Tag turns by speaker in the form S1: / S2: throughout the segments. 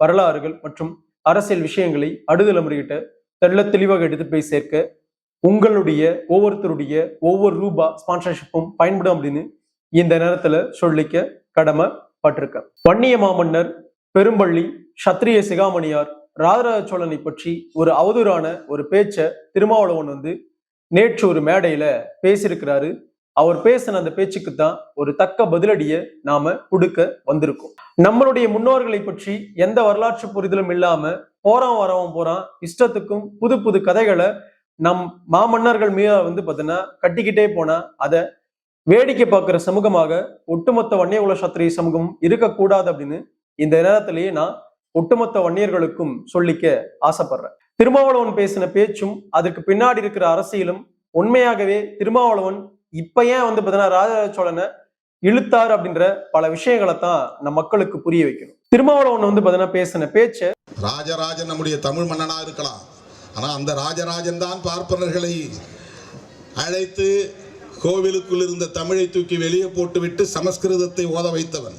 S1: வரலாறுகள் மற்றும் அரசியல் விஷயங்களை அடுதலைமுறைகிட்ட தெள்ள தெளிவாக எடுத்து போய் சேர்க்க உங்களுடைய ஒவ்வொருத்தருடைய ஒவ்வொரு ரூபா ஸ்பான்சர்ஷிப்பும் பயன்படும் அப்படின்னு இந்த நேரத்துல சொல்லிக்க கடமைப்பட்டிருக்கேன் வன்னிய மாமன்னர் பெரும்பள்ளி சத்திரிய சிகாமணியார் ராஜராஜ சோழனை பற்றி ஒரு அவதூறான ஒரு பேச்சை திருமாவளவன் வந்து நேற்று ஒரு மேடையில பேசியிருக்கிறாரு. அவர் பேசின அந்த பேச்சுக்கு தான் ஒரு தக்க பதிலடியை நாம கொடுக்க வந்திருக்கோம். நம்மளுடைய முன்னோர்களை பற்றி எந்த வரலாற்று புரிதலும் இல்லாம போறான் வரவும் போறான் இஷ்டத்துக்கும் புது புது கதைகளை நம் மாமன்னர்கள் மீத வந்து பார்த்தீங்கன்னா கட்டிக்கிட்டே போனா அதை வேடிக்கை பார்க்குற சமூகமாக ஒட்டுமொத்த வன்னிய உலக சத்திரிய சமூகம் இருக்கக்கூடாது அப்படின்னு இந்த நேரத்திலேயே நான் ஒட்டுமொத்த வன்னியர்களுக்கும் சொல்லிக்க ஆசைப்படுறேன். திருமாவளவன் பேசின பேச்சும் அதுக்கு பின்னாடி இருக்கிற அரசியலும் உண்மையாகவே திருமாவளவன் இப்ப ஏன் வந்து பார்த்தீங்கன்னா ராஜராஜ சோழனை இழுத்தார் அப்படின்ற பல விஷயங்களை தான் நம்ம மக்களுக்கு புரிய வைக்கணும். திருமாவளவன் வந்து பார்த்தீங்கன்னா பேசின பேச்சை
S2: ராஜராஜன் நம்முடைய தமிழ் மன்னனா இருக்கலாம். ஆனா அந்த ராஜராஜன் தான் பார்ப்பனர்களை அழைத்து கோவிலுக்குள் இருந்த தமிழை தூக்கி வெளியே போட்டுவிட்டு சமஸ்கிருதத்தை ஓத வைத்தவன்.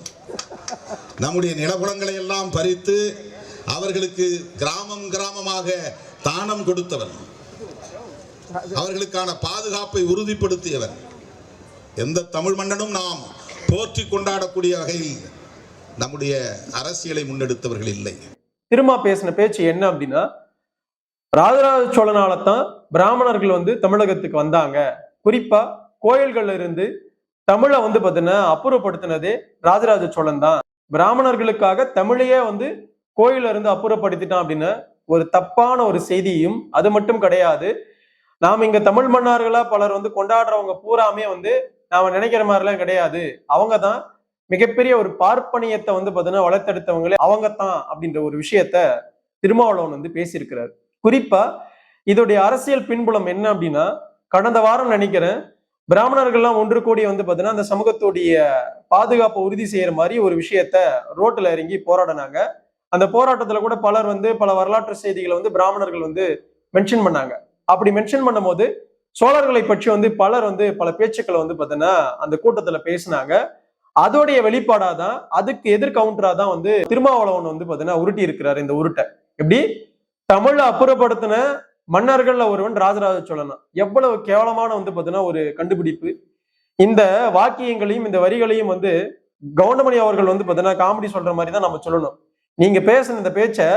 S2: நம்முடைய நிலகுலங்களை எல்லாம் பறித்து அவர்களுக்கு கிராமம் கிராமமாக தானம் கொடுத்தவன். அவர்களுக்கான பாதுகாப்பை உறுதிப்படுத்தியவர். எந்த தமிழ் மன்னனும் நாம் போற்றி கொண்டாடக்கூடிய வகையில் நம்முடைய அரசியலை முன்னெடுத்தவர்கள் இல்லை.
S1: திருமா பேசின பேச்சு என்ன அப்படின்னா ராஜராஜ சோழனால தான் பிராமணர்கள் வந்து தமிழகத்துக்கு வந்தாங்க. குறிப்பா கோயில்கள்ல இருந்து தமிழை வந்து பார்த்தீங்கன்னா அப்புறப்படுத்தினதே ராஜராஜ சோழன் தான் பிராமணர்களுக்காக தமிழையே வந்து கோயில இருந்து அப்புறப்படுத்திட்டான் அப்படின்னு ஒரு தப்பான ஒரு செய்தியும் அது மட்டும் கிடையாது. நாம் இங்க தமிழ் மன்னார்களா பலர் வந்து கொண்டாடுறவங்க பூராமே வந்து நாம நினைக்கிற மாதிரிலாம் கிடையாது. அவங்க தான் மிகப்பெரிய ஒரு பார்ப்பனியத்தை வந்து பார்த்தீங்கன்னா வளர்த்தெடுத்தவங்களே அவங்க தான் அப்படின்ற ஒரு விஷயத்த திருமாவளவன் வந்து பேசியிருக்கிறார். குறிப்பா இதோடைய அரசியல் பின்புலம் என்ன அப்படின்னா கடந்த வாரம் நினைக்கிறேன் பிராமணர்கள்லாம் ஒன்று கூடி வந்து பார்த்தீங்கன்னா அந்த சமூகத்துடைய பாதுகாப்பை உறுதி செய்யற மாதிரி ஒரு விஷயத்த ரோட்டில் இறங்கி போராடினாங்க. அந்த போராட்டத்துல கூட பலர் வந்து பல வரலாற்று செய்திகளை வந்து பிராமணர்கள் வந்து மென்ஷன் பண்ணாங்க. அப்படி மென்ஷன் பண்ணும்போது சோழர்களை பற்றி வந்து பலர் வந்து பல பேச்சுக்களை வந்து பார்த்தீங்கன்னா அந்த கூட்டத்துல பேசினாங்க. அதோடைய வெளிப்பாடா தான் அதுக்கு எதிர் கவுண்டரா தான் வந்து திருமாவளவன் வந்து பாத்தீங்கன்னா உருட்டி இருக்கிறாரு இந்த உருட்டை. எப்படி? தமிழை அப்புறப்படுத்தின மன்னர்கள்ல ஒருவன் ராஜராஜ சோழன். எவ்வளவு கேவலமான வந்து பாத்தீங்கன்னா ஒரு கண்டுபிடிப்பு. இந்த வாக்கியங்களையும் இந்த வரிகளையும் வந்து கவுண்டமணி அவர்கள் வந்து பாத்தீங்கன்னா காமெடி சொல்ற மாதிரி தான் நம்ம சொல்லணும். நீங்க பேசின இந்த பேச்சை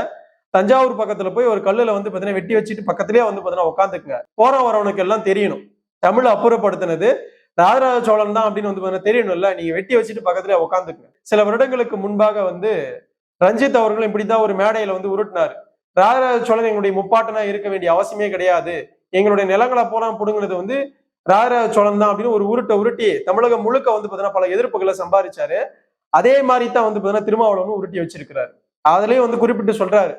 S1: தஞ்சாவூர் பக்கத்துல போய் ஒரு கல்லுல வந்து பாத்தீங்கன்னா வெட்டி வச்சுட்டு பக்கத்திலேயே வந்து பாத்தீங்கன்னா உட்காந்துக்குங்க போற வரவனுக்கு எல்லாம் தெரியணும். தமிழை அப்புறப்படுத்தினது ராஜராஜ சோழன் தான் அப்படின்னு வந்து பாத்தீங்கன்னா தெரியணும்ல. நீங்க வெட்டி வச்சுட்டு பக்கத்துல உட்காந்துக்குங்க சில வருடங்களுக்கு முன்பாக வந்து ரஞ்சித் அவர்களும் இப்படிதான் ஒரு மேடையில வந்து உருட்டினார். ராஜராஜ சோழன் எங்களுடைய முப்பாட்டனா இருக்க வேண்டிய அவசியமே கிடையாது. எங்களுடைய நிலங்களை போலாம் புடுங்கினது வந்து ராஜராஜ சோழன் தான் அப்படின்னு ஒரு உருட்டை உருட்டி தமிழகம் முழுக்க வந்து பாத்தீங்கன்னா பல எதிர்ப்புகளை சம்பாதிச்சாரு அதே மாதிரி தான் வந்து பாத்தீங்கன்னா திருமாவளவன் உருட்டி வச்சிருக்கிறாரு. அதுலயும் வந்து குறிப்பிட்டு சொல்றாரு.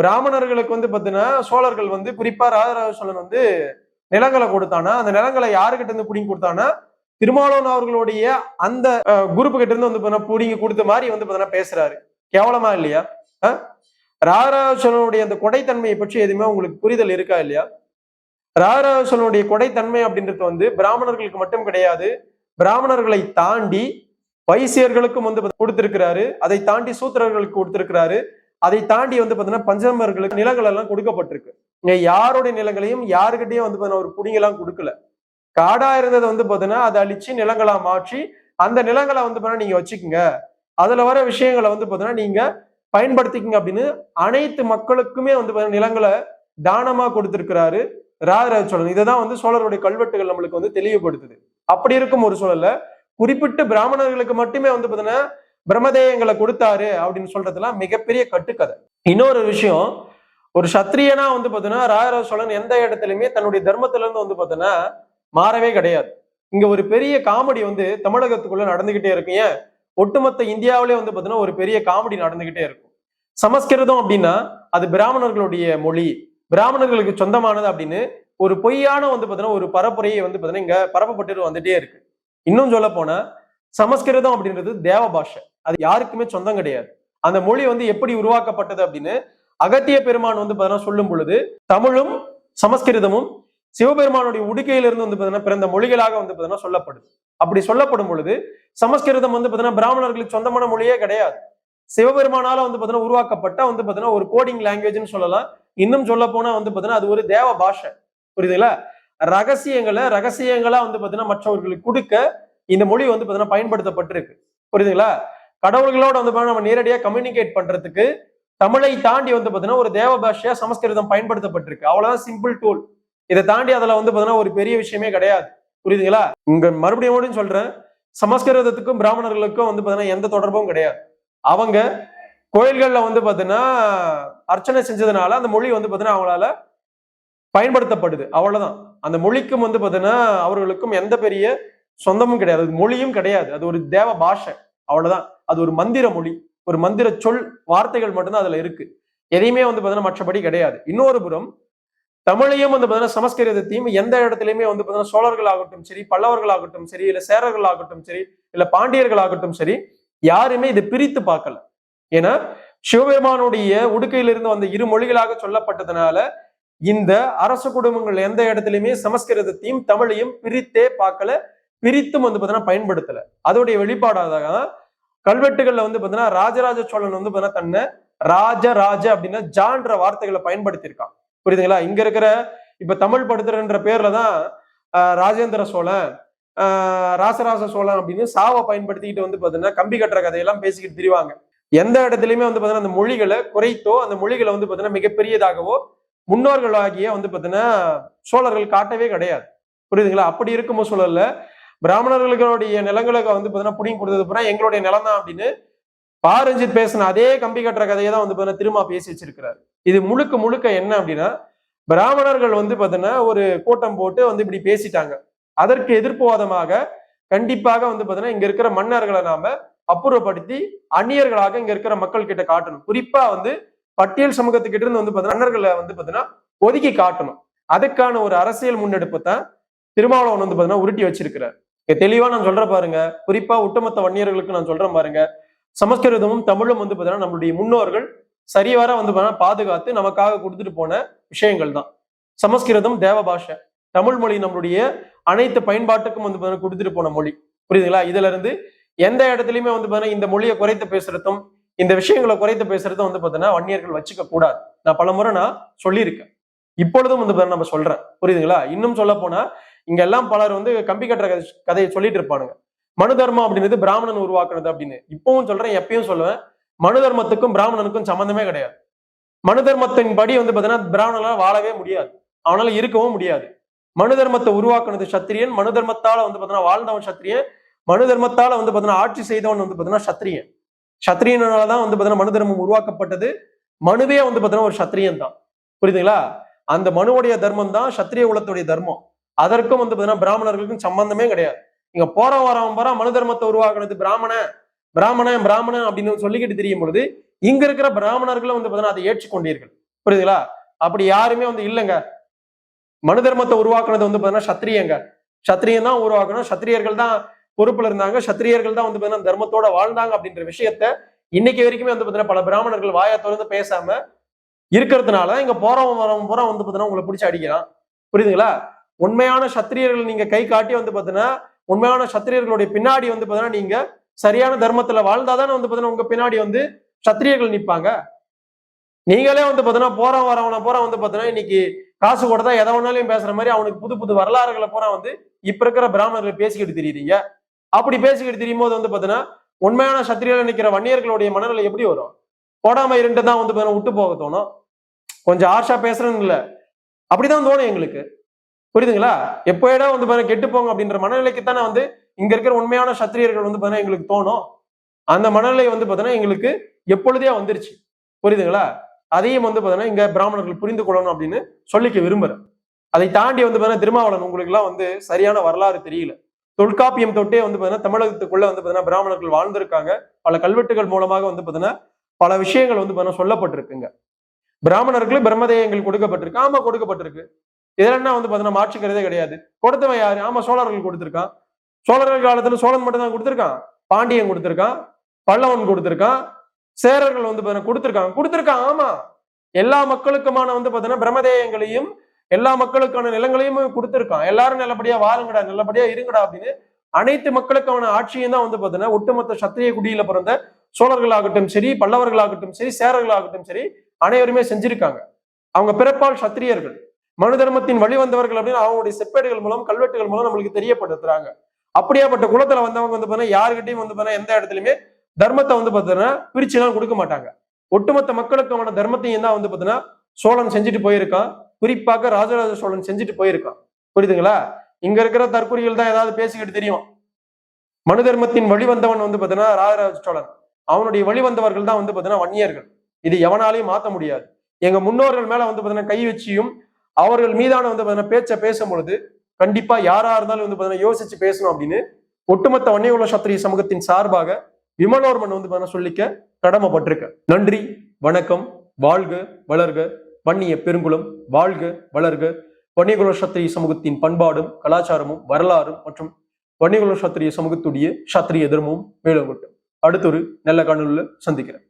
S1: பிராமணர்களுக்கு வந்து பாத்தீங்கன்னா சோழர்கள் வந்து குறிப்பா ராஜராஜ சோழன் வந்து நிலங்களை கொடுத்தானா? அந்த நிலங்களை யாருக்கிட்ட இருந்து பிடிங்கி கொடுத்தானா? திருமாவளவன் அவர்களுடைய அந்த குரூப்பு கிட்ட இருந்து வந்து பார்த்தீங்கன்னா பிடிங்கி கொடுத்த மாதிரி வந்து பாத்தீங்கன்னா பேசுறாரு. கேவலமா இல்லையா? ராஜராஜ சோழனுடைய அந்த கொடைத்தன்மையை பற்றி எதுவுமே உங்களுக்கு புரிதல் இருக்கா இல்லையா? ராஜராஜ சோழனுடைய கொடைத்தன்மை அப்படின்றது வந்து பிராமணர்களுக்கு மட்டும் கிடையாது பிராமணர்களை தாண்டி வைசியர்களுக்கும் வந்து கொடுத்திருக்கிறாரு. அதை தாண்டி சூத்திரர்களுக்கு கொடுத்திருக்கிறாரு. அதை தாண்டி வந்து பாத்தீங்கன்னா பஞ்சமர்களுக்கு நிலங்கள் எல்லாம் கொடுக்கப்பட்டிருக்கு. இங்க யாருடைய நிலங்களையும் யாருக்கிட்டையும் வந்து பாத்தீங்கன்னா ஒரு புடிங்கெல்லாம் கொடுக்கல. காடா இருந்ததை வந்து பாத்தீங்கன்னா அதை அழிச்சு நிலங்களா மாற்றி அந்த நிலங்களை வந்து பாத்தீங்கன்னா நீங்க வச்சுக்கோங்க. அதுல வர விஷயங்களை வந்து பாத்தீங்கன்னா நீங்க பயன்படுத்திக்கங்க அப்படின்னு அனைத்து மக்களுக்குமே வந்து பாத்தீங்கன்னா நிலங்களை தானமா கொடுத்திருக்கிறாரு ராஜராஜ சோழன். இதை தான் வந்து சோழருடைய கல்வெட்டுகள் நம்மளுக்கு வந்து தெளிவுபடுத்துது. அப்படி இருக்கும் ஒரு சூழல்ல குறிப்பிட்டு பிராமணர்களுக்கு மட்டுமே வந்து பாத்தீங்கன்னா பிரம்மதேயங்களை கொடுத்தாரு அப்படின்னு சொல்றதுலாம் மிகப்பெரிய கட்டுக்கதை. இன்னொரு விஷயம் ஒரு சத்திரியனா வந்து பார்த்தீங்கன்னா ராஜராஜ சோழன் எந்த இடத்துலையுமே தன்னுடைய தர்மத்துல இருந்து வந்து பார்த்தீங்கன்னா மாறவே கிடையாது. இங்க ஒரு பெரிய காமெடி வந்து தமிழகத்துக்குள்ள நடந்துகிட்டே இருக்கு ஏன்? ஒட்டுமொத்த இந்தியாவிலே வந்து பார்த்தீங்கன்னா ஒரு பெரிய காமெடி நடந்துகிட்டே இருக்கும். சமஸ்கிருதம் அப்படின்னா அது பிராமணர்களுடைய மொழி பிராமணர்களுக்கு சொந்தமானது அப்படின்னு ஒரு பொய்யான வந்து பார்த்தீங்கன்னா ஒரு பரப்புரையை வந்து பார்த்தீங்கன்னா இங்க பரப்பப்பட்டு வந்துட்டே இருக்கு. இன்னும் சொல்ல போனா சமஸ்கிருதம் அப்படின்றது தேவ பாஷை. அது யாருக்குமே சொந்தம் கிடையாது. அந்த மொழி வந்து எப்படி உருவாக்கப்பட்டது அப்படின்னு அகத்திய பெருமான் வந்து பாத்தீங்கன்னா சொல்லும் பொழுது தமிழும் சமஸ்கிருதமும் சிவபெருமானுடைய உடுக்கையிலிருந்து வந்து பாத்தீங்கன்னா பிறந்த மொழிகளாக வந்து பாத்தீங்கன்னா சொல்லப்படுது. அப்படி சொல்லப்படும் பொழுது சமஸ்கிருதம் வந்து பார்த்தீங்கன்னா பிராமணர்களுக்கு சொந்தமான மொழியே கிடையாது. சிவபெருமானால வந்து பாத்தீங்கன்னா உருவாக்கப்பட்ட வந்து பாத்தீங்கன்னா ஒரு கோடிங் லாங்குவேஜ்னு சொல்லலாம். இன்னும் சொல்ல போனா வந்து பாத்தீங்கன்னா அது ஒரு தேவ பாஷை. புரியுதுங்களா? ரகசியங்களை ரகசியங்களா வந்து பாத்தீங்கன்னா மற்றவர்களுக்கு கொடுக்க இந்த மொழி வந்து பாத்தீங்கன்னா பயன்படுத்தப்பட்டிருக்கு. புரியுதுங்களா? கடவுள்களோட வந்து நம்ம நேரடியா கம்யூனிகேட் பண்றதுக்கு தமிழை தாண்டி வந்து பாத்தீங்கன்னா ஒரு தேவ பாஷையா சமஸ்கிருதம் பயன்படுத்தப்பட்டிருக்கு. அவ்வளவுதான் சிம்பிள் டூல் இதை தாண்டி அதுல வந்து பாத்தீங்கன்னா ஒரு பெரிய விஷயமே கிடையாது. புரியுதுங்களா? இங்க மறுபடியும் சொல்றேன். சமஸ்கிருதத்துக்கும் பிராமணர்களுக்கும் வந்து பாத்தீங்கன்னா எந்த தொடர்பும் கிடையாது. அவங்க கோயில்கள்ல வந்து பாத்தீங்கன்னா அர்ச்சனை செஞ்சதுனால அந்த மொழி வந்து பாத்தீங்கன்னா அவங்களால பயன்படுத்தப்படுது. அவ்வளவுதான். அந்த மொழிக்கும் வந்து பாத்தீங்கன்னா அவர்களுக்கும் எந்த பெரிய சொந்தமும் கிடையாது. மொழியும் கிடையாது. அது ஒரு தேவ பாஷை அவ்வளவுதான். அது ஒரு மந்திர மொழி ஒரு மந்திர சொல் வார்த்தைகள் மட்டும்தான் அதுல இருக்கு. எதையுமே வந்து பாத்தீங்கன்னா மற்றபடி கிடையாது. இன்னொரு புறம் தமிழையும் வந்து பாத்தீங்கன்னா சமஸ்கிருதத்தையும் எந்த இடத்துலயுமே வந்து பார்த்தீங்கன்னா சோழர்கள் ஆகட்டும் சரி பல்லவர்கள் ஆகட்டும் சரி இல்ல சேரர்கள் ஆகட்டும் சரி இல்ல பாண்டியர்கள் ஆகட்டும் சரி யாருமே இதை பிரித்து பார்க்கல. ஏன்னா சிவபெருமானுடைய உடுக்கையிலிருந்து வந்த இரு மொழிகளாக சொல்லப்பட்டதுனால இந்த அரச குடும்பங்கள் எந்த இடத்துலையுமே சமஸ்கிருதத்தையும் தமிழையும் பிரித்தே பார்க்கல. பிரித்தும் வந்து பார்த்தீங்கன்னா பயன்படுத்தல. அதோடைய வெளிப்பாடாக கல்வெட்டுகள்ல வந்து பார்த்தீங்கன்னா ராஜராஜ சோழன் வந்து பார்த்தீங்கன்னா தன்னை ராஜராஜ அப்படின்னா ஜான்ற வார்த்தைகளை பயன்படுத்தியிருக்கான். புரியுதுங்களா? இங்க இருக்கிற இப்ப தமிழ் படுத்துறன்ற பேர்ல தான் ராஜேந்திர சோழன் ராசராச சோழன் அப்படின்னு சாவை பயன்படுத்திக்கிட்டு வந்து பார்த்தீங்கன்னா கம்பி கட்டுற கதையெல்லாம் பேசிக்கிட்டு திரிவாங்க. எந்த இடத்துலையுமே வந்து பார்த்தீங்கன்னா அந்த மொழிகளை குறைத்தோ அந்த மொழிகளை வந்து பார்த்தீங்கன்னா மிகப்பெரியதாகவோ முன்னோர்களாகிய வந்து பார்த்தீங்கன்னா சோழர்கள் காட்டவே கிடையாது. புரியுதுங்களா? அப்படி இருக்கும் சூழல்ல பிராமணர்களுடைய நிலங்களுக்கு வந்து பார்த்தீங்கன்னா புடிங்கி கொடுத்தது பூரா எங்களுடைய நிலம் தான் அப்படின்னு பாரஞ்சித் பேசின அதே கம்பி கட்டுற கதையை தான் வந்து பார்த்தீங்கன்னா திரும்ப பேசி வச்சிருக்கிறாரு. இது முழுக்க முழுக்க என்ன அப்படின்னா பிராமணர்கள் வந்து பார்த்தீங்கன்னா ஒரு கூட்டம் போட்டு வந்து இப்படி பேசிட்டாங்க. அதற்கு எதிர்ப்புவாதமாக கண்டிப்பாக வந்து பார்த்தீங்கன்னா இங்க இருக்கிற மன்னர்களை நாம அப்புறப்படுத்தி அந்நியர்களாக இங்க இருக்கிற மக்கள் கிட்ட காட்டணும். குறிப்பா வந்து பட்டியல் சமூகத்துக்கிட்ட இருந்து வந்து பார்த்தீங்கன்னா மன்னர்களை வந்து பார்த்தீங்கன்னா ஒதுக்கி காட்டணும். அதுக்கான ஒரு அரசியல் முன்னெடுப்பு தான் திருமாவளவன் வந்து பார்த்தீங்கன்னா உருட்டி வச்சிருக்கிறார். தெளிவா நான் சொல்றேன் பாருங்க. குறிப்பா ஒட்டுமொத்த வன்னியர்களுக்கு நான் சொல்றேன் பாருங்க. சமஸ்கிருதமும் தமிழும் வந்து பாத்தீங்கன்னா நம்மளுடைய முன்னோர்கள் சரிவர வந்து பாத்தீங்கன்னா பாதுகாத்து நமக்காக கொடுத்துட்டு போன விஷயங்கள் தான். சமஸ்கிருதம் தேவ பாஷை. தமிழ் மொழி நம்மளுடைய அனைத்து பயன்பாட்டுக்கும் வந்து பாத்தீங்கன்னா கொடுத்துட்டு போன மொழி. புரியுதுங்களா? இதுல இருந்து எந்த இடத்துலயுமே வந்து பாத்தீங்கன்னா இந்த மொழியை குறைத்து பேசுறதும் இந்த விஷயங்களை குறைத்து பேசுறதும் வந்து பாத்தீங்கன்னா வன்னியர்கள் வச்சுக்க கூடாது. நான் பலமுறை நான் சொல்லியிருக்கேன். இப்பொழுதும் வந்து பாத்தீங்கன்னா நம்ம சொல்றேன். புரியுதுங்களா? இன்னும் சொல்ல போனா இங்கெல்லாம் பலர் வந்து கம்பி கட்டுற கதை கதையை சொல்லிட்டு இருப்பானுங்க. மனு தர்மம் அப்படின்றது பிராமணன் உருவாக்குனது அப்படின்னு. இப்பவும் சொல்றேன் எப்பயும் சொல்லுவேன். மனு தர்மத்துக்கும் பிராமணனுக்கும் சம்பந்தமே கிடையாது. மனு தர்மத்தின் படி வந்து பாத்தீங்கன்னா பிராமணனால வாழவே முடியாது. அவனால இருக்கவும் முடியாது. மனு தர்மத்தை உருவாக்குனது சத்திரியன் மனு தர்மத்தால வந்து பாத்தீங்கன்னா வாழ்ந்தவன் சத்திரியன். மனு தர்மத்தால வந்து பாத்தீங்கன்னா ஆட்சி செய்தவன் வந்து பாத்தீங்கன்னா சத்திரியன். சத்திரியனால தான் வந்து பாத்தீங்கன்னா மனு தர்மம் உருவாக்கப்பட்டது. மனுவே வந்து பாத்தீங்கன்னா ஒரு சத்திரியன் தான் புரியுதுங்களா? அந்த மனுவுடைய தர்மம் தான் சத்திரிய குலத்துடைய தர்மம். அதற்கும் வந்து பாத்தீங்கன்னா பிராமணர்களுக்கும் சம்பந்தமே கிடையாது. இங்க போற வாரம் போற மனு தர்மத்தை உருவாக்குனது பிராமண பிராமண பிராமணன் அப்படின்னு சொல்லிக்கிட்டு தெரியும் பொழுது இங்க இருக்கிற பிராமணர்களும் வந்து பாத்தீங்கன்னா அதை ஏற்றுக்கொண்டீர்கள். புரியுதுங்களா? அப்படி யாருமே வந்து இல்லைங்க. மனு தர்மத்தை உருவாக்குனது வந்து பாத்தீங்கன்னா சத்திரியங்க. சத்திரியன் தான் உருவாக்கணும். சத்திரியர்கள் தான் பொறுப்புல இருந்தாங்க. சத்திரியர்கள் தான் வந்து பாத்தீங்கன்னா தர்மத்தோட வாழ்ந்தாங்க அப்படின்ற விஷயத்த இன்னைக்கு வரைக்குமே வந்து பாத்தீங்கன்னா பல பிராமணர்கள் வாயை திறந்து பேசாம இருக்கிறதுனால இங்க போறவன் வரவன் பூரா வந்து பாத்தீங்கன்னா உங்களை பிடிச்சி அடிக்கிறான். புரியுதுங்களா? உண்மையான சத்திரியர்கள் நீங்க கை காட்டி வந்து பாத்தீங்கன்னா உண்மையான சத்திரியர்களுடைய பின்னாடி வந்து பாத்தீங்கன்னா நீங்க சரியான தர்மத்துல வாழ்ந்தாதானே வந்து பாத்தீங்கன்னா உங்க பின்னாடி வந்து சத்திரியர்கள் நிப்பாங்க. நீங்களே வந்து பாத்தீங்கன்னா போற வரவன பூரா வந்து பாத்தீங்கன்னா இன்னைக்கு காசு கொடுத்தா எதை வேணாலையும் பேசுற மாதிரி அவனுக்கு புது புது வரலாறுகளை பூரா வந்து இப்ப இருக்கிற பிராமணர்கள் பேசிக்கிட்டு தெரியுறீங்க. அப்படி பேசிக்கிட்டு தெரியும் போது வந்து பாத்தீங்கன்னா உண்மையான சத்திரியர்கள் நிக்கிற வன்னியர்களுடைய மனநிலை எப்படி வரும்? போடாம இருண்டு தான் வந்து பாத்தீங்கன்னா விட்டு போக தோணும். கொஞ்சம் ஆர்ஷா பேசுறேன்னு இல்ல. அப்படிதான் தோணும் எங்களுக்கு. புரியுதுங்களா? எப்போயிடா வந்து பாருங்க கெட்டு போங்க அப்படின்ற மனநிலைக்கு தானே வந்து இங்க இருக்கிற உண்மையான சத்திரியர்கள் வந்து பாத்தீங்கன்னா எங்களுக்கு தோணும். அந்த மனநிலை வந்து பாத்தீங்கன்னா எங்களுக்கு எப்பொழுதே வந்துருச்சு. புரியுதுங்களா? அதையும் வந்து பாத்தீங்கன்னா இங்க பிராமணர்கள் புரிந்து கொள்ளணும் அப்படின்னு சொல்லிக்க விரும்புறேன். அதை தாண்டி வந்து பாத்தீங்கன்னா திருமாவளவன் உங்களுக்கு எல்லாம் வந்து சரியான வரலாறு தெரியல. தொல்காப்பியம் தொட்டே வந்து பாத்தீங்கன்னா தமிழகத்துக்குள்ள வந்து பாத்தீங்கன்னா பிராமணர்கள் வாழ்ந்திருக்காங்க. பல கல்வெட்டுகள் மூலமாக வந்து பாத்தீங்கன்னா பல விஷயங்கள் வந்து பாத்தீங்கன்னா சொல்லப்பட்டிருக்குங்க. பிராமணர்களுக்கு பிரம்மதேயங்கள் கொடுக்கப்பட்டிருக்கு. ஆமா கொடுக்கப்பட்டிருக்கு. இதெல்லாம் என்ன வந்து பாத்தீங்கன்னா மாற்றுக்கிறதே கிடையாது. கொடுத்தவன் யாரு? ஆமா சோழர்கள் கொடுத்துருக்கான். சோழர்கள் காலத்துல சோழன் மட்டும் தான் கொடுத்துருக்கான். பாண்டியன் கொடுத்திருக்கான். பல்லவன் கொடுத்திருக்கான். சேரர்கள் வந்து பாத்தீங்கன்னா கொடுத்திருக்கான் கொடுத்திருக்கான் ஆமா. எல்லா மக்களுக்குமான வந்து பாத்தீங்கன்னா பிரம்மதேயங்களையும் எல்லா மக்களுக்கான நிலங்களையும் கொடுத்திருக்கான். எல்லாரும் நல்லபடியா வாழுங்கடா நல்லபடியா இருங்கடா அப்படின்னு அனைத்து மக்களுக்கான ஆட்சியும் தான் வந்து பாத்தீங்கன்னா ஒட்டுமொத்த சத்திரிய குடியில பிறந்த சோழர்களாகட்டும் சரி பல்லவர்களாகட்டும் சரி சேரர்களாகட்டும் சரி அனைவருமே செஞ்சிருக்காங்க. அவங்க பிறப்பால் சத்திரியர்கள். மனு தர்மத்தின் வழி வந்தவர்கள் அப்படின்னு அவங்களுடைய செப்பேடுகள் மூலம் கல்வெட்டுகள் மூலம் நம்மளுக்கு தெரியப்படுத்துறாங்க. அப்படியாப்பட்ட குலத்துல வந்தவங்க வந்து பாத்தீங்கன்னா யாருக்கிட்டையும் வந்து பாத்தீங்கன்னா எந்த இடத்துலயுமே தர்மத்தை வந்து பாத்தீங்கன்னா பிரிச்சு எல்லாம் கொடுக்க மாட்டாங்க. ஒட்டுமொத்த மக்களுக்கான தர்மத்தையும் தான் வந்து பாத்தீங்கன்னா சோழன் செஞ்சுட்டு போயிருக்கான். குறிப்பாக ராஜராஜ சோழன் செஞ்சுட்டு போயிருக்கான். புரியுதுங்களா? இங்க இருக்கிற தற்கொலைகள் தான் ஏதாவது பேசிக்கிட்டு தெரியும். மனு தர்மத்தின் வழி வந்தவன் வந்து பாத்தீங்கன்னா ராஜராஜ சோழன். அவனுடைய வழி வந்தவர்கள் தான் வந்து பாத்தீங்கன்னா வன்னியர்கள். இது எவனாலையும் மாத்த முடியாது. எங்க முன்னோர்கள் மேல வந்து பாத்தீங்கன்னா கை வச்சியும் அவர்கள் மீதான வந்து பாத்தீங்கன்னா பேச்சை பேசும் பொழுது கண்டிப்பா யாரா இருந்தாலும் வந்து பாத்தீங்கன்னா யோசிச்சு பேசணும் அப்படின்னு ஒட்டுமொத்த வன்னியகுல சத்திரிய சமூகத்தின் சார்பாக விமலோர்மன் வந்து பாத்தீங்கன்னா சொல்லிக்க கடமைப்பட்டிருக்க. நன்றி வணக்கம் வாழ்க வளர்க வன்னிய பெருங்குளம் வாழ்க வளர்க. வன்னியகுல சத்திரிய சமூகத்தின் பண்பாடும் கலாச்சாரமும் வரலாறும் மற்றும் வன்னியகுல சத்திரிய சமூகத்துடைய சத்திரிய தர்மமும் மேலோங்கட்டும். அடுத்த ஒரு நல்ல காணொலியில சந்திக்கிறேன்.